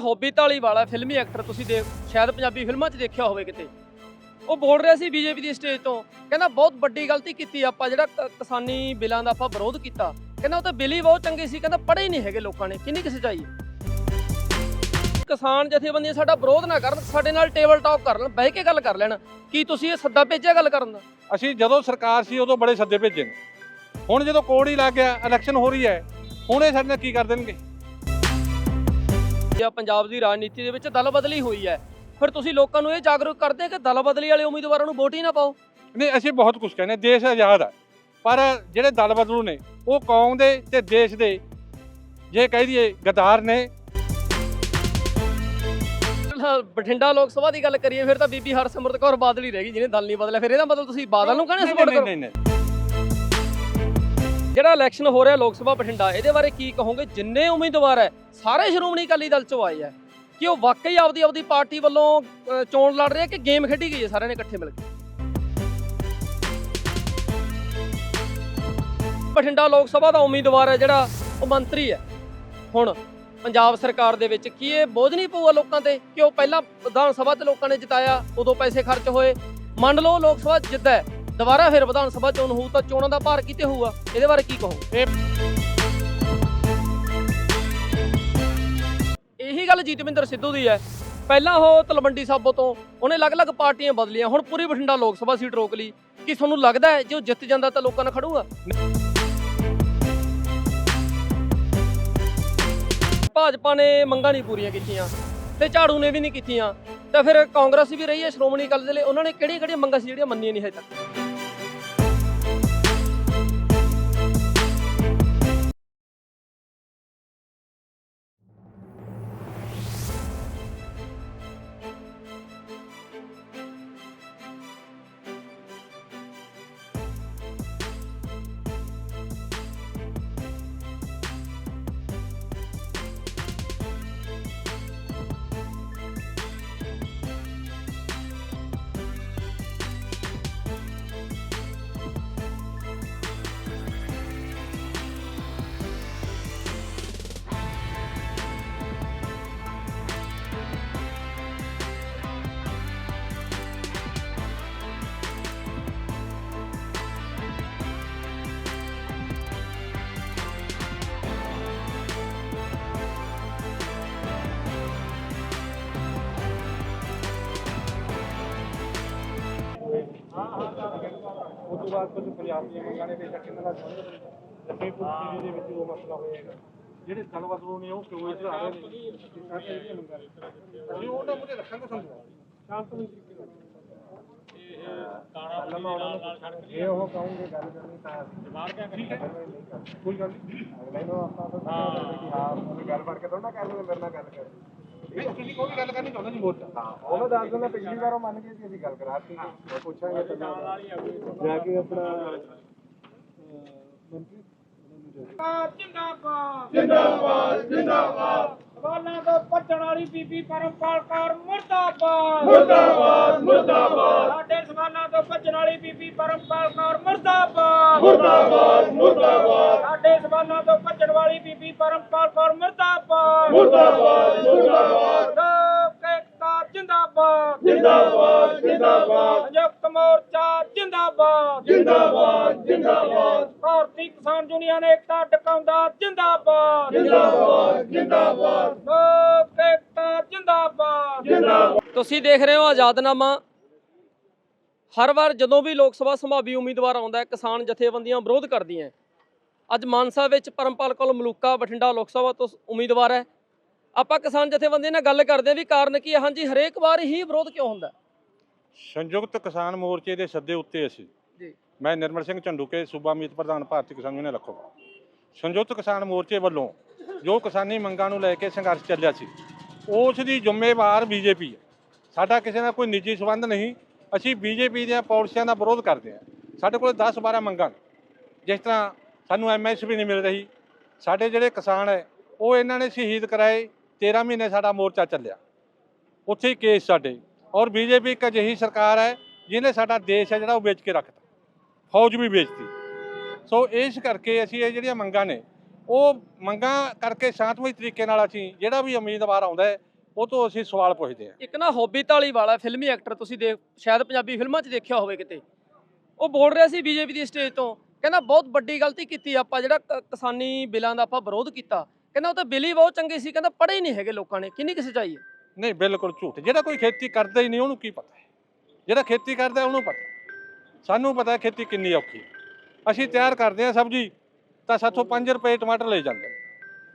Hobby ਢਾਲੀ ਵਾਲਾ ਫਿਲਮੀ actor ਤੁਸੀਂ ਦੇਖ, ਸ਼ਾਇਦ ਪੰਜਾਬੀ ਫਿਲਮਾਂ 'ਚ ਦੇਖਿਆ ਹੋਵੇ ਕਿਤੇ। ਉਹ ਬੋਲ ਰਿਹਾ ਸੀ ਬੀਜੇਪੀ ਦੀ ਸਟੇਜ ਤੋਂ, ਕਹਿੰਦਾ ਬਹੁਤ ਵੱਡੀ ਗਲਤੀ ਕੀਤੀ ਆਪਾਂ, ਜਿਹੜਾ ਕ- ਕਿਸਾਨੀ ਬਿੱਲਾਂ ਦਾ ਆਪਾਂ ਵਿਰੋਧ ਕੀਤਾ। ਕਹਿੰਦਾ ਉਹ ਤਾਂ ਬਿੱਲ ਹੀ ਬਹੁਤ ਚੰਗੇ ਸੀ, ਕਹਿੰਦਾ ਪੜ੍ਹੇ ਹੀ ਨਹੀਂ ਹੈਗੇ ਲੋਕਾਂ ਨੇ, ਕਿੰਨੀ ਕਿਸੇ ਚਾਹੀਏ ਕਿਸਾਨ ਜਥੇਬੰਦੀਆਂ ਸਾਡਾ ਵਿਰੋਧ ਨਾ ਕਰਨ, ਸਾਡੇ ਨਾਲ ਟੇਬਲ ਟਾਕ ਕਰਨ ਬਹਿ ਕੇ ਗੱਲ ਕਰ ਲੈਣ। ਕੀ ਤੁਸੀਂ ਇਹ ਸੱਦਾ ਭੇਜਿਆ ਗੱਲ ਕਰਨ ਦਾ? ਅਸੀਂ ਜਦੋਂ ਸਰਕਾਰ ਸੀ, ਉਦੋਂ ਬੜੇ ਸੱਦੇ ਭੇਜੇ ਨੇ। ਹੁਣ ਜਦੋਂ ਕੋਡ ਹੀ ਲੱਗ ਗਿਆ ਇਲੈਕਸ਼ਨ ਹੋ ਰਹੀ ਹੈ, ਹੁਣ ਇਹ ਸਾਡੇ ਨਾਲ ਕੀ ਕਰ ਦੇਣਗੇ? ਜਾਂ ਪੰਜਾਬ ਦੀ ਰਾਜਨੀਤੀ ਦੇ ਵਿੱਚ ਦਲ ਬਦਲੀ ਹੋਈ ਹੈ। ਫਿਰ ਤੁਸੀਂ ਲੋਕਾਂ ਨੂੰ ਇਹ ਜਾਗਰੂਕ ਕਰਦੇ ਕਿ ਦਲ ਬਦਲੀ ਵਾਲੇ ਉਮੀਦਵਾਰਾਂ ਨੂੰ ਵੋਟ ਹੀ ਨਾ ਪਾਓ? ਨਹੀਂ ਅਸੀਂ ਬਹੁਤ ਕੁਝ ਕਹਿੰਦੇ ਦੇਸ਼ ਆਜ਼ਾਦ ਹੈ ਪਰ ਜਿਹੜੇ ਦਲ ਬਦਲੂ ਨੇ ਉਹ ਕੌਮ ਦੇ ਤੇ ਦੇਸ਼ ਦੇ ਜੇ ਕਹਿ ਦਈਏ ਗਦਾਰ ਨੇ। ਬਠਿੰਡਾ ਲੋਕ ਸਭਾ ਦੀ ਗੱਲ ਕਰੀਏ ਫਿਰ ਤਾਂ ਬੀਬੀ ਹਰਸਿਮਰਤ ਕੌਰ ਬਾਦਲ ਹੀ ਰਹਿ ਗਈ ਜਿਹਨੇ ਦਲ ਨਹੀਂ ਬਦਲਿਆ। ਫਿਰ ਇਹਦਾ ਮਤਲਬ ਤੁਸੀਂ ਬਾਦਲ ਨੂੰ ਕਹਿੰਦੇ ਸਪੋਰਟ ਕਰੋ? ਨਹੀਂ ਨਹੀਂ। ਜਿਹੜਾ ਇਲੈਕਸ਼ਨ ਹੋ ਰਿਹਾ ਲੋਕ ਸਭਾ ਬਠਿੰਡਾ, ਇਹਦੇ ਬਾਰੇ ਕੀ ਕਹੋਗੇ? ਜਿੰਨੇ ਉਮੀਦਵਾਰ ਹੈ, ਸਾਰੇ ਸ਼੍ਰੋਮਣੀ ਅਕਾਲੀ ਦਲ ਚੋਂ ਆਏ ਆ। ਕਿ ਉਹ ਵਾਕਈ ਆਪਦੀ ਆਪਦੀ ਪਾਰਟੀ ਵੱਲੋਂ ਚੋਣ ਲੜ ਰਹੇ ਆ ਕਿ ਗੇਮ ਖੇਡੀ ਗਈ ਹੈ ਸਾਰਿਆਂ ਨੇ ਇਕੱਠੇ ਮਿਲ ਕੇ? ਬਠਿੰਡਾ ਲੋਕ ਸਭਾ ਦਾ ਉਮੀਦਵਾਰ ਹੈ ਜਿਹੜਾ, ਉਹ ਮੰਤਰੀ ਹੈ। ਹੁਣ ਪੰਜਾਬ ਸਰਕਾਰ ਦੇ ਵਿੱਚ ਕੀ ਇਹ ਬੋਝ ਨਹੀਂ ਪਊਗਾ ਲੋਕਾਂ ਤੇ? ਕਿ ਉਹ ਪਹਿਲਾਂ ਵਿਧਾਨ ਸਭਾ ਤੇ ਲੋਕਾਂ ਨੇ ਜਿਤਾਇਆ, ਉਦੋਂ ਪੈਸੇ ਖਰਚ ਹੋਏ। ਮੰਨ ਲਓ ਲੋਕ ਸਭਾ ਜਿੱਤਦਾ ਦੁਬਾਰਾ ਫਿਰ ਵਿਧਾਨ ਸਭਾ ਚੋਣ ਹੋਊ ਤਾਂ ਚੋਣਾਂ ਦਾ ਭਾਰ ਕਿਤੇ ਹੋਊਗਾ? ਇਹਦੇ ਬਾਰੇ ਕੀ ਕਹੋ ਇਹ ਗੱਲ ਜੀਤਵਿੰਦਰ ਸਿੱਧੂ ਦੀ ਹੈ। ਪਹਿਲਾਂ ਉਹ ਤਲਵੰਡੀ ਸਾਬੋ ਤੋਂ ਉਹਨੇ ਅਲੱਗ-ਅਲੱਗ ਪਾਰਟੀਆਂ ਬਦਲੀਆਂ ਹੁਣ ਪੂਰੀ ਬਠਿੰਡਾ ਲੋਕ ਸਭਾ ਸੀਟ ਰੋਕ ਲਈ। ਕੀ ਤੁਹਾਨੂੰ ਲੱਗਦਾ ਹੈ ਜੇ ਉਹ ਜਿੱਤ ਜਾਂਦਾ ਤਾਂ ਲੋਕਾਂ ਨਾਲ ਖੜੂਗਾ? ਭਾਜਪਾ ਨੇ ਮੰਗਾਂ ਨਹੀਂ ਪੂਰੀਆਂ ਕੀਤੀਆਂ ਤੇ ਝਾੜੂ ਨੇ ਵੀ ਨਹੀਂ ਕੀਤੀਆਂ। ਤਾਂ ਫਿਰ ਕਾਂਗਰਸ ਵੀ ਰਹੀ ਹੈ ਸ਼੍ਰੋਮਣੀ ਅਕਾਲੀ ਦਲ ਉਹਨਾਂ ਨੇ ਕਿਹੜੀਆਂ ਕਿਹੜੀਆਂ ਮੰਗਾਂ ਸੀ ਜਿਹੜੀਆਂ ਮੰਨੀਆਂ ਨਹੀਂ ਹਜੇ ਤੱਕ? ਉਸ ਤੋਂ ਬਾਅਦ ਕੁਝ ਪੰਜਾਬ ਦੀਆਂ ਮੰਗਾਂ ਨੇ ਬੇਸ਼ੱਕ ਇਹਨਾਂ ਦਾ ਲਖੀਮਪੁਰ ਖੀਰੀ ਦੇ ਵਿੱਚ ਉਹ ਮਸਲਾ ਹੋਏਗਾ ਜਿਹੜੇ ਦਲ ਬਦਲੂ ਨੇ ਉਹ ਕਿਉਂ ਇੱਧਰ ਆ ਰਹੇ ਨੇ? ਸਾਡੇ ਜਿਹੜੀਆਂ ਮੰਗਾਂ ਨੇ ਅਸੀਂ ਉਹਨਾਂ ਮੁਝੇ ਰੱਖਾਂਗੇ ਸੰਭੂ ਸ਼ਾਂਤਮਈ ਤਰੀਕੇ ਨਾਲ। ਜੇ ਉਹ ਕਹੋਗੇ ਗੱਲ ਕਰਨੀ ਤਾਂ ਅਸੀਂ ਠੀਕ ਹੈ। ਕੋਈ ਗੱਲ ਨਹੀਂ। ਅਗਲੇ ਨੂੰ ਆਪਾਂ ਤਾਂ ਸਮਝਾਉਂਦੇ ਕਿ ਹਾਂ ਗੱਲ ਫੜ ਕੇ ਥੋੜਾ ਕਰ ਲਓ ਮੇਰੇ ਨਾਲ ਗੱਲ ਕਰ ਨਹੀਂ ਤੁਸੀਂ ਕੋਈ ਗੱਲ ਕਰਨੀ ਚਾਹੁੰਦੇ ਜੀ ਮੋਰਚਾ ਹਾਂ ਉਹਨੂੰ ਦੱਸ ਦਿੰਦਾ ਪਿਛਲੀ ਵਾਰ ਉਹ ਮੰਨ ਗਏ ਸੀ ਅਸੀਂ ਗੱਲ ਕਰਾਤੀ ਉਹ ਪੁੱਛਾਂਗੇ ਤਾਂ ਜਾ ਕੇ ਆਪਣਾ ਅਹ, ਮੰਤਰੀ ਜਿੰਦਾਬਾਦ ਜਿੰਦਾਬਾਦ ਜਿੰਦਾਬਾਦ ਸਵਾਲਾਂ ਤੋਂ ਭੱਜਣ ਵਾਲੀ ਬੀਬੀ ਪਰਮਪਾਲ ਕੌਰ ਮੁਰਦਾਬਾਦ ਮੁਰਦਾਬਾਦ ਮੁਰਦਾਬਾਦ ਸਾਡੇ ਸਵਾਲਾਂ ਤੋਂ ਭੱਜਣ ਵਾਲੀ ਬੀਬੀ ਪਰਮਪਾਲ ਕੌਰ ਮੁਰਦਾਬਾਦ ਮੁਰਦਾਬਾਦ ਮੁਰਦਾਬਾਦ ਸਾਡੇ ਸਵਾਲਾਂ ਤੋਂ ਭੱਜਣ ਵਾਲੀ ਬੀਬੀ ਪਰਮਪਾਲ ਕੌਰ ਮੁਰਦਾਬਾਦ ਮੁਰਦਾਬਾਦ ਮੁਰਦਾਬਾਦ ਜਿੰਦਾਬਾਦ ਜਿੰਦਾਬਾਦ। ਜਿੰਦਾਬਾਦ ਸੰਯੁਕਤ ਮੋਰਚਾ ਜਿੰਦਾਬਾਦ। ਜਿੰਦਾਬਾਦ ਜਿੰਦਾਬਾਦ। ਭਾਰਤੀ ਕਿਸਾਨ ਯੂਨੀਅਨ ਏਕਤਾ ਟਿਕਾਉਂਦਾ ਜਿੰਦਾਬਾਦ। ਜਿੰਦਾਬਾਦ ਜਿੰਦਾਬਾਦ। ਲੋਕ ਏਕਤਾ ਜਿੰਦਾਬਾਦ। ਜਿੰਦਾਬਾਦ। ਤੁਸੀਂ ਦੇਖ ਰਹੇ ਹੋ ਆਜ਼ਾਦਨਾਮਾ। ਹਰ ਵਾਰ ਜਦੋਂ ਵੀ ਲੋਕ ਸਭਾ ਸੰਭਾਵੀ ਉਮੀਦਵਾਰ ਆਉਂਦਾ ਹੈ ਕਿਸਾਨ ਜਥੇਬੰਦੀਆਂ ਵਿਰੋਧ ਕਰਦੀਆਂ। ਅੱਜ ਮਾਨਸਾ ਵਿੱਚ ਪਰਮਪਾਲ ਕੌਰ ਮਲੂਕਾ ਬਠਿੰਡਾ ਲੋਕ ਸਭਾ ਤੋਂ ਉਮੀਦਵਾਰ ਹੈ। ਆਪਾਂ ਕਿਸਾਨ ਜਥੇਬੰਦੀਆਂ ਨਾਲ ਗੱਲ ਕਰਦੇ ਹਾਂ ਵੀ ਕਾਰਨ ਕੀ ਹੈ? ਹਾਂਜੀ ਹਰੇਕ ਵਾਰ ਹੀ ਵਿਰੋਧ ਕਿਉਂ ਹੁੰਦਾ? ਸੰਯੁਕਤ ਕਿਸਾਨ ਮੋਰਚੇ ਦੇ ਸੱਦੇ ਉੱਤੇ ਅਸੀਂ ਜੀ। ਮੈਂ ਨਿਰਮਲ ਸਿੰਘ ਝੰਡੂਕੇ ਸੂਬਾ ਮੀਤ ਪ੍ਰਧਾਨ ਭਾਰਤੀ ਕਿਸਾਨ ਯੂਨੀਅਨ ਲੱਖੋ। ਸੰਯੁਕਤ ਕਿਸਾਨ ਮੋਰਚੇ ਵੱਲੋਂ ਜੋ ਕਿਸਾਨੀ ਮੰਗਾਂ ਨੂੰ ਲੈ ਕੇ ਸੰਘਰਸ਼ ਚੱਲਿਆ ਸੀ ਉਸ ਦੀ ਜ਼ਿੰਮੇਵਾਰ ਬੀਜੇਪੀ ਹੈ। ਸਾਡਾ ਕਿਸੇ ਨਾਲ ਕੋਈ ਨਿੱਜੀ ਸੰਬੰਧ ਨਹੀਂ। ਅਸੀਂ ਬੀਜੇਪੀ ਦੀਆਂ ਪਾਲਿਸੀਆਂ ਦਾ ਵਿਰੋਧ ਕਰਦੇ ਹਾਂ। ਸਾਡੇ ਕੋਲ 10 12 ਮੰਗਾਂ ਜਿਸ ਤਰ੍ਹਾਂ ਸਾਨੂੰ ਐਮਐਸਪੀ ਨਹੀਂ ਮਿਲ ਰਹੀ। ਸਾਡੇ ਜਿਹੜੇ ਕਿਸਾਨ ਹੈ ਉਹ ਇਹਨਾਂ ਨੇ ਸ਼ਹੀਦ ਕਰਾਏ। 13 ਮਹੀਨੇ ਸਾਡਾ ਮੋਰਚਾ ਚੱਲਿਆ। ਉੱਥੇ ਹੀ ਕੇਸ ਸਾਡੇ। ਔਰ ਬੀਜੇਪੀ ਇੱਕ ਅਜਿਹੀ ਸਰਕਾਰ ਹੈ, ਜਿਹਨੇ ਸਾਡਾ ਦੇਸ਼ ਹੈ ਜਿਹੜਾ ਉਹ ਵੇਚ ਕੇ ਰੱਖਤਾ। ਫੌਜ ਵੀ ਵੇਚਤੀ। ਸੋ ਇਸ ਕਰਕੇ ਅਸੀਂ ਇਹ ਜਿਹੜੀਆਂ ਮੰਗਾਂ ਨੇ, ਉਹ ਮੰਗਾਂ ਕਰਕੇ ਸ਼ਾਂਤਮਈ ਤਰੀਕੇ ਨਾਲ ਅਸੀਂ ਜਿਹੜਾ ਵੀ ਉਮੀਦਵਾਰ ਆਉਂਦਾ ਹੈ, ਉਹ ਤੋਂ ਅਸੀਂ ਸਵਾਲ ਪੁੱਛਦੇ ਹਾਂ। ਇੱਕ ਨਾ ਹੋਬੀ ਧਾਲੀਵਾਲ ਵਾਲਾ ਫਿਲਮੀ ਐਕਟਰ ਤੁਸੀਂ ਦੇਖ, ਸ਼ਾਇਦ ਪੰਜਾਬੀ ਫਿਲਮਾਂ 'ਚ ਦੇਖਿਆ ਹੋਵੇ ਕਿਤੇ। ਉਹ ਬੋਲ ਰਿਹਾ ਸੀ ਬੀਜੇਪੀ ਦੀ ਸਟੇਜ ਤੋਂ। ਕਹਿੰਦਾ ਬਹੁਤ ਵੱਡੀ ਗਲਤੀ ਕੀਤੀ ਆਪਾਂ, ਜਿਹੜਾ ਕਿਸਾਨੀ ਬਿੱਲਾਂ ਦਾ ਆਪਾਂ ਵਿਰੋਧ ਕੀਤਾ। ਕਹਿੰਦਾ ਉਹ ਤਾਂ ਬਿੱਲ ਬਹੁਤ ਚੰਗੇ ਸੀ ਕਹਿੰਦਾ ਪੜ੍ਹੇ ਹੀ ਨਹੀਂ ਹੈਗੇ ਲੋਕਾਂ ਨੇ ਕਿੰਨੀ ਕੁ ਸੱਚਾਈ ਹੈ? ਨਹੀਂ ਬਿਲਕੁਲ ਝੂਠ ਜਿਹੜਾ ਕੋਈ ਖੇਤੀ ਕਰਦਾ ਹੀ ਨਹੀਂ ਉਹਨੂੰ ਕੀ ਪਤਾ ਹੈ? ਜਿਹੜਾ ਖੇਤੀ ਕਰਦਾ ਉਹਨੂੰ ਪਤਾ ਸਾਨੂੰ ਪਤਾ ਖੇਤੀ ਕਿੰਨੀ ਔਖੀ ਹੈ। ਅਸੀਂ ਤਿਆਰ ਕਰਦੇ ਹਾਂ ਸਬਜ਼ੀ ਤਾਂ ਸਾਥੋਂ 5 ਰੁਪਏ ਟਮਾਟਰ ਲੈ ਜਾਂਦੇ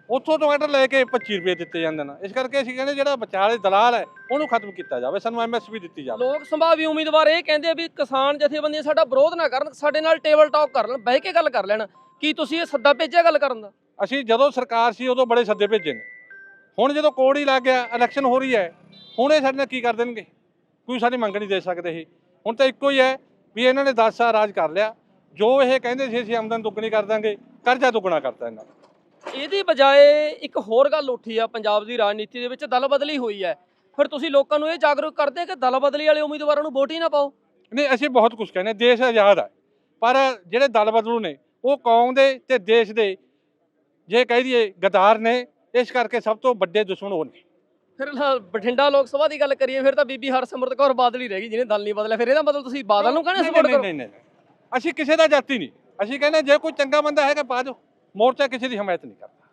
ਉੱਥੋਂ ਟਮਾਟਰ ਲੈ ਕੇ 25 ਰੁਪਏ ਦਿੱਤੇ ਜਾਂਦੇ ਨੇ। ਇਸ ਕਰਕੇ ਅਸੀਂ ਕਹਿੰਦੇ ਜਿਹੜਾ ਵਿਚਾਲੇ ਦਲਾਲ ਹੈ ਉਹਨੂੰ ਖਤਮ ਕੀਤਾ ਜਾਵੇ ਸਾਨੂੰ ਐਮਐਸਪੀ ਦਿੱਤੀ ਜਾਵੇ। ਲੋਕ ਸੰਭਾਵੀ ਉਮੀਦਵਾਰ ਇਹ ਕਹਿੰਦੇ ਵੀ ਕਿਸਾਨ ਜਥੇਬੰਦੀਆਂ ਸਾਡਾ ਵਿਰੋਧ ਨਾ ਕਰਨ ਸਾਡੇ ਨਾਲ ਟੇਬਲ ਟਾਕ ਕਰ ਲੈਣ ਬਹਿ ਕੇ ਗੱਲ ਕਰ ਲੈਣ। ਕੀ ਤੁਸੀਂ ਇਹ ਸੱਦਾ ਭੇਜਿਆ ਗੱਲ ਕਰਨ ਦਾ? ਅਸੀਂ ਜਦੋਂ ਸਰਕਾਰ ਸੀ ਉਦੋਂ ਬੜੇ ਸੱਦੇ ਭੇਜੇ ਨੇ। ਹੁਣ ਜਦੋਂ ਕੋਡ ਹੀ ਲੱਗ ਗਿਆ ਇਲੈਕਸ਼ਨ ਹੋ ਰਹੀ ਹੈ ਹੁਣ ਇਹ ਸਾਡੇ ਨਾਲ ਕੀ ਕਰ ਦੇਣਗੇ? ਕੋਈ ਸਾਡੀ ਮੰਗ ਨਹੀਂ ਦੇ ਸਕਦੇ ਇਹ। ਹੁਣ ਤਾਂ ਇੱਕੋ ਹੀ ਹੈ ਵੀ ਇਹਨਾਂ ਨੇ 10 ਸਾਲ ਰਾਜ ਕਰ ਲਿਆ। ਜੋ ਇਹ ਕਹਿੰਦੇ ਸੀ ਅਸੀਂ ਆਮਦਨ ਦੁੱਗਣੀ ਕਰ ਦਾਂਗੇ ਕਰਜ਼ਾ ਦੁੱਗਣਾ ਕਰਤਾ ਇਹਨਾਂ ਨੇ। ਇਹਦੀ ਬਜਾਏ ਇੱਕ ਹੋਰ ਗੱਲ ਉੱਠੀ ਆ ਪੰਜਾਬ ਦੀ ਰਾਜਨੀਤੀ ਦੇ ਵਿੱਚ ਦਲ ਬਦਲੀ ਹੋਈ ਹੈ। ਫਿਰ ਤੁਸੀਂ ਲੋਕਾਂ ਨੂੰ ਇਹ ਜਾਗਰੂਕ ਕਰਦੇ ਕਿ ਦਲ ਬਦਲੀ ਵਾਲੇ ਉਮੀਦਵਾਰਾਂ ਨੂੰ ਵੋਟ ਹੀ ਨਾ ਪਾਓ? ਨਹੀਂ ਅਸੀਂ ਬਹੁਤ ਕੁਝ ਕਹਿੰਦੇ ਦੇਸ਼ ਆਜ਼ਾਦ ਹੈ। ਪਰ ਜਿਹੜੇ ਦਲ ਬਦਲੂ ਨੇ ਉਹ ਕੌਮ ਦੇ ਤੇ ਦੇਸ਼ ਦੇ ਜੇ ਕਹਿ ਦਈਏ ਗਦਾਰ ਨੇ ਇਸ ਕਰਕੇ ਸਭ ਤੋਂ ਵੱਡੇ ਦੁਸ਼ਮਣ ਉਹ ਨੇ। ਫਿਰ ਲ- ਬਠਿੰਡਾ ਲੋਕ ਸਭਾ ਦੀ ਗੱਲ ਕਰੀਏ ਫਿਰ ਤਾਂ ਬੀਬੀ ਹਰਸਿਮਰਤ ਕੌਰ ਬਾਦਲ ਹੀ ਰਹਿ ਗਈ ਜਿਹਨੇ ਦਲ ਨਹੀਂ ਬਦਲਿਆ ਫਿਰ ਇਹਦਾ ਮਤਲਬ ਤੁਸੀਂ ਬਾਦਲ ਨੂੰ ਕਹਿੰਦੇ ਨਹੀਂ, ਸਪੋਰਟ ਨਹੀਂ, ਕਰੋ? ਨਹੀਂ ਨਹੀਂ। ਨਹੀਂ। ਅਸੀਂ ਕਿਸੇ ਦਾ ਜਾਤੀ ਨਹੀਂ। ਅਸੀਂ ਕਹਿੰਦੇ ਜੇ ਕੋਈ ਚੰਗਾ ਬੰਦਾ ਹੈਗਾ ਪਾ ਦਿਓ। ਮੋਰਚਾ ਕਿਸੇ ਦੀ ਹਮਾਇਤ ਨਹੀਂ ਕਰਦਾ।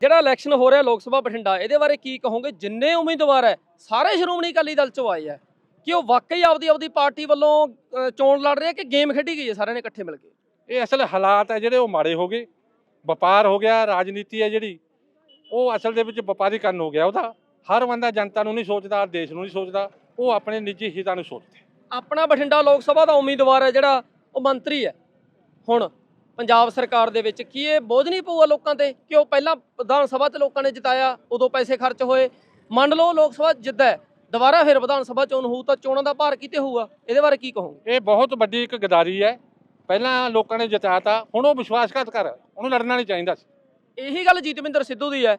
ਜਿਹੜਾ ਇਲੈਕਸ਼ਨ ਹੋ ਰਿਹਾ ਲੋਕ ਸਭਾ ਬਠਿੰਡਾ ਇਹਦੇ ਬਾਰੇ ਕੀ ਕਹੋਗੇ? ਜਿੰਨੇ ਉਮੀਦਵਾਰ ਹੈ ਸਾਰੇ ਸ਼੍ਰੋਮਣੀ ਅਕਾਲੀ ਦਲ ਚੋਂ ਆਏ ਹੈ। ਕਿ ਉਹ ਵਾਕਈ ਆਪਦੀ ਆਪਦੀ ਪਾਰਟੀ ਵੱਲੋਂ ਅ, ਚੋਣ ਲੜ ਰਹੇ ਕਿ ਗੇਮ ਖੇਡੀ ਗਈ ਹੈ ਸਾਰਿਆਂ ਨੇ ਇਕੱਠੇ ਮਿਲ ਕੇ? ਇਹ ਅਸਲ ਹਾਲਾਤ ਹੈ ਜਿਹੜੇ ਉਹ ਮਾੜੇ ਹੋ ਗਏ। ਵਪਾਰ ਹੋ ਗਿਆ ਰਾਜਨੀਤੀ ਹੈ ਜਿਹੜੀ ਉਹ ਅਸਲ ਦੇ ਵਿੱਚ ਵਪਾਰੀਕਰਨ ਹੋ ਗਿਆ ਉਹਦਾ। ਹਰ ਬੰਦਾ ਜਨਤਾ ਨੂੰ ਨਹੀਂ ਸੋਚਦਾ ਦੇਸ਼ ਨੂੰ ਨਹੀਂ ਸੋਚਦਾ ਉਹ ਆਪਣੇ ਨਿੱਜੀ ਹਿੱਤਾਂ ਨੂੰ ਸੋਚਦਾ ਆਪਣਾ ਬਠਿੰਡਾ ਲੋਕ ਸਭਾ ਦਾ ਉਮੀਦਵਾਰ ਹੈ ਜਿਹੜਾ ਉਹ ਮੰਤਰੀ ਹੈ। ਹੁਣ ਪੰਜਾਬ ਸਰਕਾਰ ਦੇ ਵਿੱਚ ਕੀ ਇਹ ਬੋਝ ਨਹੀਂ ਪਊਗਾ ਲੋਕਾਂ ਤੇ ਕਿ ਉਹ ਪਹਿਲਾਂ ਵਿਧਾਨ ਸਭਾ ਤੇ ਲੋਕਾਂ ਨੇ ਜਿਤਾਇਆ ਉਦੋਂ ਪੈਸੇ ਖਰਚ ਹੋਏ। ਮੰਨ ਲਓ ਲੋਕ ਸਭਾ ਜਿੱਦਾਂ ਦੁਬਾਰਾ ਫਿਰ ਵਿਧਾਨ ਸਭਾ ਚੋਣ ਹੋਊ ਤਾਂ ਚੋਣਾਂ ਦਾ ਭਾਰ ਕਿਤੇ ਹੋਊਗਾ? ਇਹਦੇ ਬਾਰੇ ਕੀ ਕਹੋਗੇ? ਇਹ ਬਹੁਤ ਵੱਡੀ ਇੱਕ ਗਦਾਰੀ ਹੈ। ਪਹਿਲਾਂ ਲੋਕਾਂ ਨੇ ਜਿਤਾਤਾ ਹੁਣ ਉਹ ਵਿਸ਼ਵਾਸਘਾਤ ਕਰ ਉਹਨੂੰ ਲੜਨਾ ਨਹੀਂ ਚਾਹੀਦਾ ਸੀ। ਇਹੀ ਗੱਲ ਜੀਤਵਿੰਦਰ ਸਿੱਧੂ ਦੀ ਹੈ।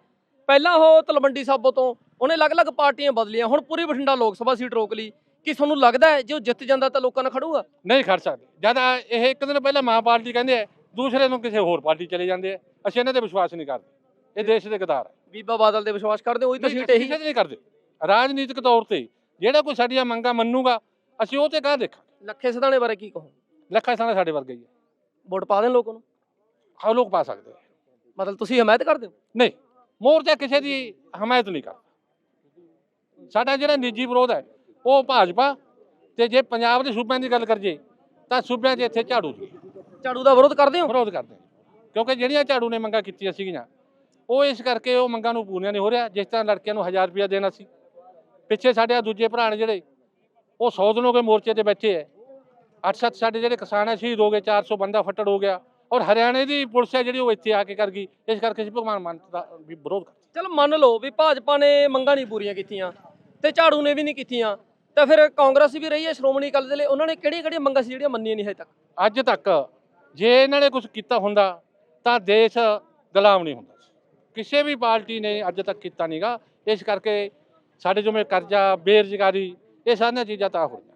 ਪਹਿਲਾਂ ਉਹ ਤਲਵੰਡੀ ਸਾਬੋ ਤੋਂ ਉਹਨੇ ਅਲੱਗ-ਅਲੱਗ ਪਾਰਟੀਆਂ ਬਦਲੀਆਂ ਹੁਣ ਪੂਰੀ ਬਠਿੰਡਾ ਲੋਕ ਸਭਾ ਸੀਟ ਰੋਕ ਲਈ। ਕੀ ਤੁਹਾਨੂੰ ਲੱਗਦਾ ਹੈ ਜੇ ਉਹ ਜਿੱਤ ਜਾਂਦਾ ਤਾਂ ਲੋਕਾਂ ਨਾਲ ਖੜੂਗਾ? ਨਹੀਂ ਖੜ ਸਕਦੇ। ਜਦ ਇਹ ਇੱਕ ਦਿਨ ਪਹਿਲਾਂ ਮਾਂ ਪਾਰਟੀ ਕਹਿੰਦੇ ਆ ਦੂਸਰੇ ਨੂੰ ਕਿਸੇ ਹੋਰ ਪਾਰਟੀ ਚਲੇ ਜਾਂਦੇ ਆ। ਅਸੀਂ ਇਹਨਾਂ ਤੇ ਵਿਸ਼ਵਾਸ ਨਹੀਂ ਕਰਦੇ। ਇਹ ਦੇਸ਼ ਦੇ ਗਦਾਰ ਹੈ। ਬੀਬਾ ਬਾਦਲ ਦੇ ਵਿਸ਼ਵਾਸ ਕਰਦੇ ਉਹੀ ਤਾਂ ਸੀਟ ਇਹੀ ਨਹੀਂ ਕਰਦੇ। ਰਾਜਨੀਤਿਕ ਤੌਰ ਤੇ ਜਿਹੜਾ ਕੋਈ ਸਾਡੀਆਂ ਮੰਗਾਂ ਮੰਨੂਗਾ ਅਸੀਂ ਉਹ ਤੇ ਕਾਹ ਦੇਖਾਂ ਲੱਖੇ ਸਿਧਾਣੇ ਬਾਰੇ ਕੀ ਕਹੋ ਲੱਖਾਂ ਸਾਨਾ ਸਾਡੇ ਵਰਗੇ ਹੀ ਹੈ। ਵੋਟ ਪਾ ਦੇਣ ਲੋਕਾਂ ਨੂੰ? ਆਹ ਲੋਕ ਪਾ ਸਕਦੇ ਆ। ਮਤਲਬ ਤੁਸੀਂ ਹਮਾਇਤ ਕਰਦੇ ਹੋ? ਨਹੀਂ ਮੋਰਚਾ ਕਿਸੇ ਦੀ ਹਮਾਇਤ ਨਹੀਂ ਕਰਦਾ ਸਾਡਾ ਜਿਹੜਾ ਨਿੱਜੀ ਵਿਰੋਧ ਹੈ ਉਹ ਭਾਜਪਾ ਤੇ ਜੇ ਪੰਜਾਬ ਦੇ ਸੂਬਿਆਂ ਦੀ ਗੱਲ ਕਰੀਏ ਤਾਂ ਸੂਬਿਆਂ 'ਚ ਇੱਥੇ ਝਾੜੂ ਦੀ ਝਾੜੂ ਦਾ ਵਿਰੋਧ ਕਰਦੇ ਹੋ? ਵਿਰੋਧ ਕਰਦੇ ਹਾਂ। ਕਿਉਂਕਿ ਜਿਹੜੀਆਂ ਝਾੜੂ ਨੇ ਮੰਗਾਂ ਕੀਤੀਆਂ ਸੀਗੀਆਂ ਉਹ ਇਸ ਕਰਕੇ ਉਹ ਮੰਗਾਂ ਨੂੰ ਪੂਰੀਆਂ ਨਹੀਂ ਹੋ ਰਿਹਾ ਜਿਸ ਤਰ੍ਹਾਂ ਲੜਕਿਆਂ ਨੂੰ 1000 ਰੁਪਇਆ ਦੇਣਾ ਸੀ। ਪਿੱਛੇ ਸਾਡੇ ਆ ਦੂਜੇ ਭਰਾ ਨੇ ਜਿਹੜੇ ਉਹ 100 ਦਿਨ ਹੋ ਗਏ ਮੋਰਚੇ ਤੇ ਬੈਠੇ ਐ ਅੱਠ ਸੱਤ ਸਾਡੇ ਜਿਹੜੇ ਕਿਸਾਨ ਹੈ ਸ਼ਹੀਦ ਹੋ ਗਏ 400 ਬੰਦਾ ਫੱਟੜ ਹੋ ਗਿਆ। ਔਰ ਹਰਿਆਣੇ ਦੀ ਪੁਲਿਸ ਹੈ ਜਿਹੜੀ ਉਹ ਇੱਥੇ ਆ ਕੇ ਕਰ ਗਈ। ਇਸ ਕਰਕੇ ਅਸੀਂ ਭਗਵਾਨ ਮਾਨ ਦਾ ਵੀ ਵਿਰੋਧ ਕਰਦੇ ਚਲ ਮੰਨ ਲਓ ਵੀ ਭਾਜਪਾ ਨੇ ਮੰਗਾਂ ਨਹੀਂ ਪੂਰੀਆਂ ਕੀਤੀਆਂ ਤੇ ਝਾੜੂ ਨੇ ਵੀ ਨਹੀਂ ਕੀਤੀਆਂ ਤਾਂ ਫਿਰ ਕਾਂਗਰਸ ਵੀ ਰਹੀ ਹੈ ਸ਼੍ਰੋਮਣੀ ਅਕਾਲੀ ਦਲ ਉਹਨਾਂ ਨੇ ਕਿਹੜੀਆਂ ਕਿਹੜੀਆਂ ਮੰਗਾਂ ਸੀ ਜਿਹੜੀਆਂ ਮੰਨੀਆਂ ਨਹੀਂ ਹਜੇ ਤੱਕ? ਅੱਜ ਤੱਕ ਜੇ ਇਹਨਾਂ ਨੇ ਕੁਝ ਕੀਤਾ ਹੁੰਦਾ ਤਾਂ ਦੇਸ਼ ਗੁਲਾਮ ਨਹੀਂ ਹੁੰਦਾ। ਕਿਸੇ ਵੀ ਪਾਰਟੀ ਨੇ ਅੱਜ ਤੱਕ ਕੀਤਾ ਨਹੀਂਗਾ ਇਸ ਕਰਕੇ ਸਾਡੇ ਜਿਵੇਂ ਕਰਜ਼ਾ ਬੇਰੁਜ਼ਗਾਰੀ ਇਹ ਸਾਰੀਆਂ ਚੀਜ਼ਾਂ ਤਾਂ ਹੋ ਰਹੀਆਂ।